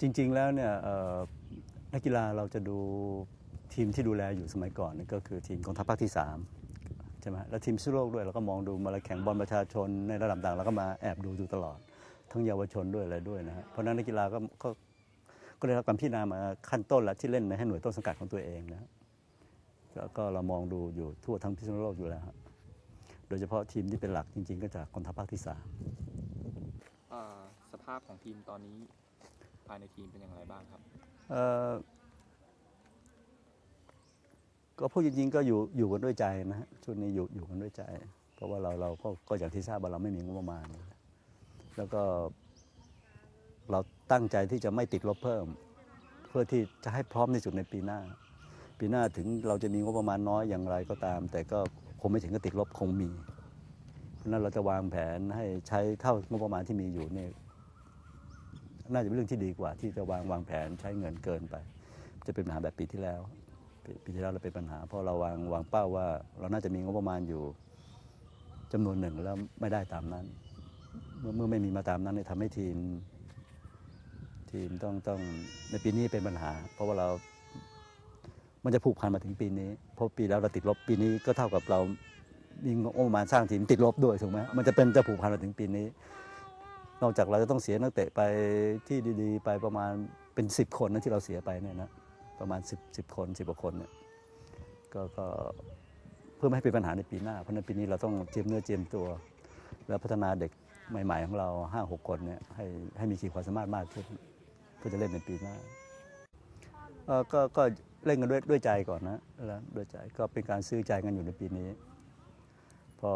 จริงๆแล้วเนี่ยนักกีฬาเราจะดูทีมที่ดูแลอยู่สมัยก่อนก็คือทีมกองทัพภาคที่3ใช่ไหมแล้วทีมซิโลกด้วยเราก็มองดูมาแข่งบอลประชาชนในระดับต่างเราก็มาแอบดูอยู่ตลอด ทั้งเยาวชนด้วยอะไรด้วยนะฮะเพราะนั้นนักกีฬาก็ก็ก็ได้รับการพิจารณามาขั้นต้นแล้วที่เล่นในให้หน่วยต้นสังกัดของตัวเองนะแล้วก็เรามองดูอยู่ทั่วทั้งพิษณุโลกอยู่แล้ว โดยเฉพาะทีมที่เป็นหลักจริง ๆ ก็จากกองทัพภาคที่สาม สภาพของทีมตอนนี้ภายในทีมเป็นอย่างไรบ้างครับก็พูดจริงๆก็อยู่อยู่กันด้วยใจนะฮะชุดนี้อยู่อยู่กันด้วยใจ เพราะว่าเราเราก็ก็อย่างที่ทราบว่าเราไม่มีงบประมาณ แล้วก็เราตั้งใจที่จะไม่ติดลบเพิ่ม เพื่อที่จะให้พร้อมที่สุดในปีหน้า ปีหน้าถึงเราจะมีงบประมาณน้อยอย่างไรก็ตาม แต่ก็คงไม่ถึงกับติดลบคงมี เพราะนั้นเราจะวางแผนให้ใช้เท่างบประมาณที่มีอยู่เนี่ยน่าจะเป็นเรื่องที่ดีกว่า ที่จะวางวางแผนใช้เงินเกินไป จะเป็นปัญหาแบบปีที่แล้วปปีที่แล้วเราเป็นปัญหา เพราะเราวางวางเป้าว่า เราน่าจะมีงบประมาณอยู่จำนวนหนึ่งแล้วไม่ได้ตามนั้น เมื่อเมื่อไม่มีมาตามนั้นเนี่ยทำให้ทีม ทีมต้องต้องในปีนี้เป็นปัญหา เพราะว่าเรา มันจะผูกพันมาถึงปีนี้ เพราะปีแล้วเราติดลบปีนี้ก็เท่ากับเรา มีงบประมาณสร้างทีมติดลบด้วยถูกไหมมันจะเป็นจะผูกพันมาถึงปีนี้ นอกจากเราจะต้องเสียนักเตะไปที่ดีๆ ไปประมาณเป็นสิบคนนะที่เราเสียไปเนี่ยนะประมาณสิบสิบคนสิบกว่าคนเนี่ยก็ก็เพื่อไม่ให้เป็นปัญหาในปีหน้า เพราะฉะนั้นปีนี้เราต้องเจียมเนื้อเจียมตัว แล้วพัฒนาเด็กใหม่ ๆ ของเราห้าหกคนเนี่ยให้ให้มีขีดความสามารถมากขึ้นเพื่อจะเล่นในปีหน้าก็ก็เล่นกันด้วยด้วยใจก่อนนะแล้วด้วยใจก็เป็นการซื้อใจกันอยู่ในปีนี้ พอ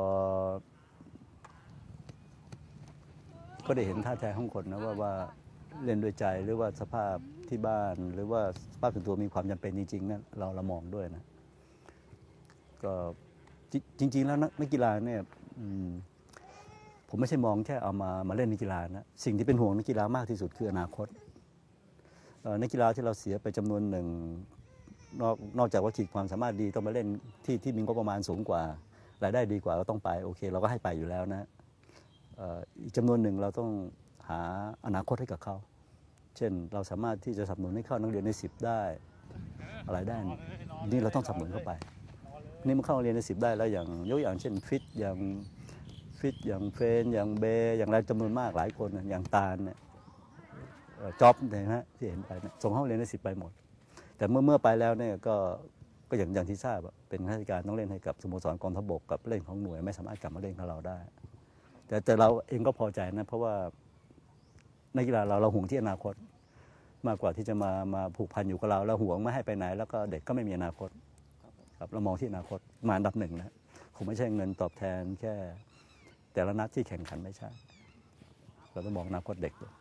ก็ได้เห็นท่าแท้ของคนนะว่าว่าเล่นด้วยใจหรือว่าสภาพที่บ้าน หรือว่าสภาพส่วนตัวมีความจำเป็นจริงๆนั้นเราเรามองด้วยนะ ก็จริง ๆ แล้วนักนักกีฬาเนี่ยผมไม่ใช่มองแค่เอามามาเล่นในกีฬานะสิ่งที่เป็นห่วงนักกีฬามากที่สุดคืออนาคตนักกีฬาที่เราเสียไปจำนวนหนึ่งนอกนอกจากว่าขีดความสามารถดีต้องมาเล่นที่ที่มีงบประมาณสูงกว่า รายได้ดีกว่าก็ต้องไปโอเค เราก็ให้ไปอยู่แล้วนะอีกจำนวนหนึ่งเราต้องหาอนาคตให้กับเขาเช่นเราสามารถที่จะสนับสนุนให้เข้านักเรียนในสิบได้อะไรได้นี่นี่เราต้องสนับสนุนเข้าไป นี่มันเข้าเรียนในสิบได้แล้วอย่างยกอย่างเช่นฟิตอย่างฟิตอย่างเฟรนอย่างเบย์อย่างไรจำนวนมากหลายคนอย่างตาลเนี่ยจ็อบนไหมที่เห็นไปส่งเข้าเรียนในสิบไปหมด แต่เมื่อเมื่อไปแล้วเนี่ยก็ ก็อย่างอย่างที่ทราบเป็นข้าราชการต้องเล่นให้กับสโมสรกองทัพบกกับเล่นของหน่วยไม่สามารถกลับมาเล่นกับเราได้ แต่แต่เราเองก็พอใจนะเพราะว่านักกีฬาเราเราห่วงที่อนาคต มากกว่าที่จะมามาผูกพันอยู่กับเราแล้วห่วงไม่ให้ไปไหน แล้วก็เด็กก็ไม่มีอนาคตครับเรามองที่อนาคตมาอันดับหนึ่งนะคงไม่ใช่เงินตอบแทนแค่ แต่ละนัดที่แข่งขันไม่ใช่ เราต้องมองอนาคตเด็กด้วย